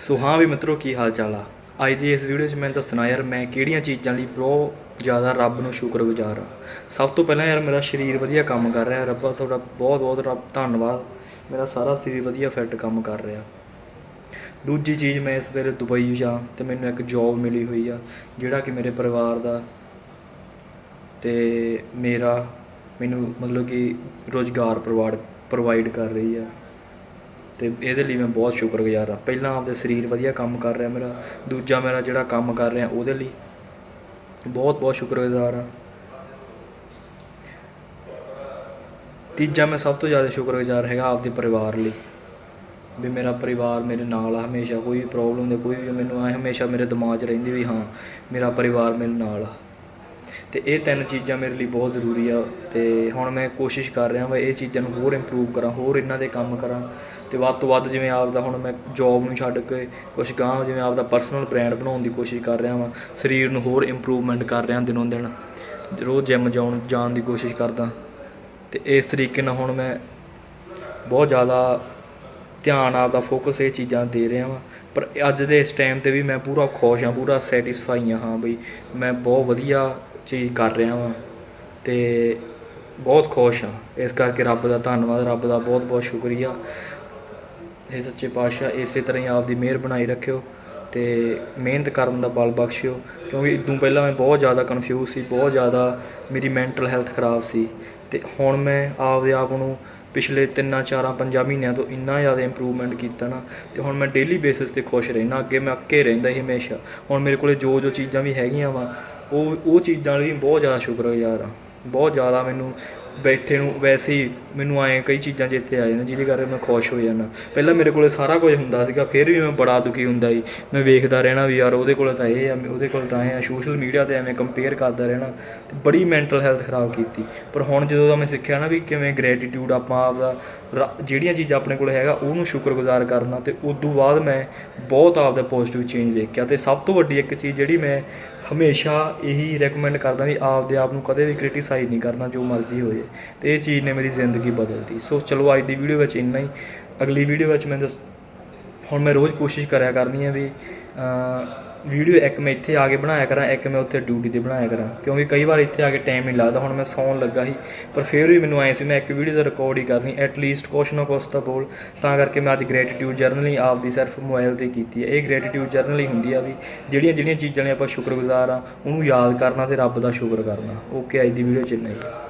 ਸੋ ਹਾਂ ਵੀ ਮਿੱਤਰੋ, ਕੀ ਹਾਲ ਚਾਲ ਆ? ਅੱਜ ਦੀ ਇਸ ਵੀਡੀਓ 'ਚ ਮੈਂ ਦੱਸਣਾ ਯਾਰ, ਮੈਂ ਕਿਹੜੀਆਂ ਚੀਜ਼ਾਂ ਲਈ ਬਹੁਤ ਜ਼ਿਆਦਾ ਰੱਬ ਨੂੰ ਸ਼ੁਕਰਗੁਜ਼ਾਰ ਆ। ਸਭ ਤੋਂ ਪਹਿਲਾਂ ਯਾਰ, ਮੇਰਾ ਸਰੀਰ ਵਧੀਆ ਕੰਮ ਕਰ ਰਿਹਾ। ਰੱਬਾ ਤੁਹਾਡਾ ਬਹੁਤ ਬਹੁਤ ਰੱਬ, ਧੰਨਵਾਦ। ਮੇਰਾ ਸਾਰਾ ਸਰੀਰ ਵਧੀਆ ਫਿੱਟ ਕੰਮ ਕਰ ਰਿਹਾ। ਦੂਜੀ ਚੀਜ਼, ਮੈਂ ਇਸ ਵੇਲੇ ਦੁਬਈ ਜਾ, ਤੇ ਮੈਨੂੰ ਇੱਕ ਜੌਬ ਮਿਲੀ ਹੋਈ ਆ, ਜਿਹੜਾ ਕਿ ਮੇਰੇ ਪਰਿਵਾਰ ਦਾ ਤੇ ਮੇਰਾ ਮੈਨੂੰ ਮਤਲਬ ਕਿ ਰੋਜ਼ਗਾਰ ਪ੍ਰੋਵਾਈਡ ਪ੍ਰੋਵਾਈਡ ਕਰ ਰਹੀ ਆ। ਤੇ ਇਹਦੇ ਲਈ ਮੈਂ ਬਹੁਤ ਸ਼ੁਕਰਗੁਜ਼ਾਰ ਹਾਂ। ਪਹਿਲਾਂ ਆਪਦੇ ਸਰੀਰ ਵਧੀਆ ਕੰਮ ਕਰ ਰਿਹਾ ਮੇਰਾ, ਦੂਜਾ ਮੇਰਾ ਜਿਹੜਾ ਕੰਮ ਕਰ ਰਿਹਾ ਉਹਦੇ ਲਈ ਬਹੁਤ ਬਹੁਤ ਸ਼ੁਕਰਗੁਜ਼ਾਰ ਹਾਂ। ਤੀਜਾ ਮੈਂ ਸਭ ਤੋਂ ਜ਼ਿਆਦਾ ਸ਼ੁਕਰਗੁਜ਼ਾਰ ਹੈਗਾ ਆਪਦੇ ਪਰਿਵਾਰ ਲਈ। ਵੀ ਮੇਰਾ ਪਰਿਵਾਰ ਮੇਰੇ ਨਾਲ ਆ, ਹਮੇਸ਼ਾ ਕੋਈ ਵੀ ਪ੍ਰੋਬਲਮ ਦੇ, ਕੋਈ ਵੀ ਮੈਨੂੰ ਐ ਹਮੇਸ਼ਾ ਮੇਰੇ ਦਿਮਾਗ 'ਚ ਰਹਿੰਦੀ ਵੀ ਹਾਂ, ਮੇਰਾ ਪਰਿਵਾਰ ਮੇਰੇ ਨਾਲ ਆ। ਤੇ ਇਹ ਤਿੰਨ ਚੀਜ਼ਾਂ ਮੇਰੇ ਲਈ ਬਹੁਤ ਜ਼ਰੂਰੀ ਆ ਤੇ ਹੁਣ ਮੈਂ ਕੋਸ਼ਿਸ਼ ਕਰ ਰਿਹਾ ਹਾਂ ਇਹ ਚੀਜ਼ਾਂ ਨੂੰ ਹੋਰ ਇੰਪਰੂਵ ਕਰਾਂ, ਹੋਰ ਇਹਨਾਂ ਦੇ ਕੰਮ ਕਰਾਂ। ਤੇ ਵੱਧ ਤੋਂ ਵੱਧ ਜਿਵੇਂ ਆਪਦਾ ਹੁਣ ਮੈਂ ਜੌਬ ਨੂੰ ਛੱਡ ਕੇ ਕੁਝ ਗਾਂਹ ਜਿਵੇਂ ਆਪਦਾ ਪਰਸਨਲ ਬ੍ਰਾਂਡ ਬਣਾਉਣ ਦੀ ਕੋਸ਼ਿਸ਼ ਕਰ ਰਿਹਾ ਵਾਂ, ਸਰੀਰ ਨੂੰ ਹੋਰ ਇੰਪਰੂਵਮੈਂਟ ਕਰ ਰਿਹਾ ਦਿਨੋਂ ਦਿਨ, ਰੋਜ਼ ਜਿਮ ਜਾਣ ਜਾਣ ਦੀ ਕੋਸ਼ਿਸ਼ ਕਰਦਾ। ਤੇ ਇਸ ਤਰੀਕੇ ਨਾਲ ਹੁਣ ਮੈਂ ਬਹੁਤ ਜ਼ਿਆਦਾ ਧਿਆਨ ਆਪਦਾ ਫੋਕਸ ਇਹ ਚੀਜ਼ਾਂ ਦੇ ਰਿਹਾ ਵਾਂ। ਪਰ ਅੱਜ ਦੇ ਇਸ ਟਾਈਮ ਤੇ ਵੀ ਮੈਂ ਪੂਰਾ ਖੁਸ਼ ਹਾਂ, ਪੂਰਾ ਸੈਟੀਸਫਾਈ ਹਾਂ ਹਾਂ ਬਈ ਮੈਂ ਬਹੁਤ ਵਧੀਆ ਚੀਜ਼ ਕਰ ਰਿਹਾ ਵਾਂ ਤੇ ਬਹੁਤ ਖੁਸ਼ ਹਾਂ। ਇਸ ਕਰਕੇ ਰੱਬ ਦਾ ਧੰਨਵਾਦ, ਰੱਬ ਦਾ ਬਹੁਤ ਬਹੁਤ ਸ਼ੁਕਰੀਆ। ਇਹ ਸੱਚੇ ਪਾਤਸ਼ਾਹ, ਇਸੇ ਤਰ੍ਹਾਂ ਹੀ ਆਪਦੀ ਮਿਹਰ ਬਣਾਈ ਰੱਖਿਓ ਤੇ ਮਿਹਨਤ ਕਰਨ ਦਾ ਬਲ ਬਖਸ਼ਿਓ। ਕਿਉਂਕਿ ਇਦੋਂ ਪਹਿਲਾਂ ਮੈਂ ਬਹੁਤ ਜ਼ਿਆਦਾ ਕਨਫਿਊਜ਼ ਸੀ, ਬਹੁਤ ਜ਼ਿਆਦਾ ਮੇਰੀ ਮੈਂਟਲ ਹੈਲਥ ਖਰਾਬ ਸੀ ਤੇ ਹੁਣ ਮੈਂ ਆਪਦੇ ਆਪ ਨੂੰ ਪਿਛਲੇ 3 4 5 ਮਹੀਨਿਆਂ ਤੋਂ ਇੰਨਾ ਜ਼ਿਆਦਾ ਇੰਪਰੂਵਮੈਂਟ ਕੀਤਾ ਨਾ ਤੇ ਹੁਣ ਮੈਂ ਡੇਲੀ ਬੇਸਿਸ ਤੇ ਖੁਸ਼ ਰਹਿਣਾ ਅੱਗੇ ਮੈਂ ਅੱਕੇ ਰਹਿੰਦਾ ਸੀ ਹਮੇਸ਼ਾ। ਹੁਣ ਮੇਰੇ ਕੋਲੇ ਜੋ ਜੋ ਚੀਜ਼ਾਂ ਵੀ ਹੈਗੀਆਂ ਵਾ, ਉਹ ਉਹ ਚੀਜ਼ਾਂ ਲਈ ਬਹੁਤ ਜ਼ਿਆਦਾ ਸ਼ੁਕਰਗੁਜ਼ਾਰ ਆ ਬਹੁਤ ਜ਼ਿਆਦਾ ਮੈਨੂੰ ਬੈਠੇ ਨੂੰ ਵੈਸੇ ਹੀ ਮੈਨੂੰ ਆਏ ਕਈ ਚੀਜ਼ਾਂ ਚੇਤੇ ਆ ਜਾਂਦੀਆਂ, ਜਿਹਦੇ ਕਰਕੇ ਮੈਂ ਖੁਸ਼ ਹੋ ਜਾਂਦਾ। ਪਹਿਲਾਂ ਮੇਰੇ ਕੋਲੇ ਸਾਰਾ ਕੁਝ ਹੁੰਦਾ ਸੀਗਾ, ਫਿਰ ਵੀ ਮੈਂ ਬੜਾ ਦੁਖੀ ਹੁੰਦਾ ਸੀ। ਮੈਂ ਵੇਖਦਾ ਰਹਿਣਾ ਵੀ ਯਾਰ ਉਹਦੇ ਕੋਲ ਤਾਂ ਇਹ ਆ, ਉਹਦੇ ਕੋਲ ਤਾਂ ਇਹ ਆ ਸੋਸ਼ਲ ਮੀਡੀਆ ਤੇ ਐਵੇਂ ਕੰਪੇਅਰ ਕਰਦਾ ਰਹਿਣਾ, ਤੇ ਬੜੀ ਮੈਂਟਲ ਹੈਲਥ ਖਰਾਬ ਕੀਤੀ। ਪਰ ਹੁਣ ਜਦੋਂ ਦਾ ਮੈਂ ਸਿੱਖਿਆ ਨਾ ਵੀ ਕਿਵੇਂ ਗ੍ਰੈਟੀਟਿਊਡ ਆਪਾਂ ਆਪਦਾ ਰ- ਜਿਹੜੀਆਂ ਚੀਜ਼ਾਂ ਆਪਣੇ ਕੋਲ ਹੈਗਾ, ਉਹਨੂੰ ਸ਼ੁਕਰਗੁਜ਼ਾਰ ਕਰਨਾ, ਤੇ ਤੋਂ ਬਾਅਦ ਮੈਂ ਬਹੁਤ ਆਪਦਾ ਪੋਜ਼ਿਟਿਵ ਚੇਂਜ ਵੇਖਿਆ। ਤੇ ਸਭ ਤੋਂ ਵੱਡੀ ਇੱਕ ਚੀਜ਼ ਜਿਹੜੀ ਮੈਂ ਹਮੇਸ਼ਾ ਇਹੀ ਰეკਮੈਂਡ ਕਰਦਾ ਵੀ ਆਪਦੇ ਆਪ ਨੂੰ ਕਦੇ ਵੀ ਕ੍ਰਿਟਿਸਾਈਜ਼ ਨਹੀਂ ਕਰਨਾ, ਜੋ ਮਰਜ਼ੀ ਹੋ ਜਾਏ ਤੇ ਇਹ ਚੀਜ਼ ਨੇ ਮੇਰੀ ਜ਼ਿੰਦਗੀ ਬਦਲਤੀ। ਸੋ ਚਲੋ ਅੱਜ ਦੀ ਵੀਡੀਓ ਵਿੱਚ ਇੰਨਾ ਹੀ। ਅਗਲੀ ਵੀਡੀਓ ਵਿੱਚ ਮੈਂ ਦੱਸ ਹੁਣ ਮੈਂ ਰੋਜ਼ ਕੋਸ਼ਿਸ਼ ਕਰਿਆ ਕਰਨੀ ਹੈ ਵੀ ਵੀਡੀਓ ਇੱਕ ਮੈਂ ਇੱਥੇ ਆ ਕੇ ਬਣਾਇਆ ਕਰਾਂ, ਇੱਕ ਮੈਂ ਉੱਥੇ ਡਿਊਟੀ ਤੇ ਬਣਾਇਆ ਕਰਾਂ। ਕਿਉਂਕਿ ਕਈ ਵਾਰ ਇੱਥੇ ਆ ਕੇ ਟਾਈਮ ਨਹੀਂ ਲੱਗਦਾ, ਹੁਣ ਮੈਂ ਸੌਣ ਲੱਗਾ ਸੀ। ਪਰ ਫਿਰ ਵੀ ਮੈਨੂੰ ਆਏ ਸੀ, ਮੈਂ ਇੱਕ ਵੀਡੀਓ ਦਾ ਰਿਕਾਰਡ ਹੀ ਕਰਨੀ ਐਟ ਲੀਸਟ ਕੁਛ ਨਾ ਕੁਛ ਤਾਂ ਬੋਲ ਤਾਂ ਕਰਕੇ ਮੈਂ ਅੱਜ ਗ੍ਰੈਟੀਟਿਊਡ ਜਰਨਲੀ ਆਪਦੀ ਸਿਰਫ ਮੋਬਾਈਲ ਤੇ ਕੀਤੀ ਹੈ। ਇਹ ਗ੍ਰੈਟੀਟਿਊਡ ਜਰਨਲ ਹੁੰਦੀ ਆ ਵੀ ਜਿਹੜੀਆਂ ਜਿਹੜੀਆਂ ਚੀਜ਼ਾਂ ਨੇ ਆਪਾਂ ਸ਼ੁਕਰਗੁਜ਼ਾਰ ਆ, ਉਹਨੂੰ ਯਾਦ ਕਰਨਾ ਤੇ ਰੱਬ ਦਾ ਸ਼ੁਕਰ ਕਰਨਾ। ਓਕੇ ਅੱਜ ਦੀ ਵੀਡੀਓ ਚ ਇੰਨਾ ਹੀ।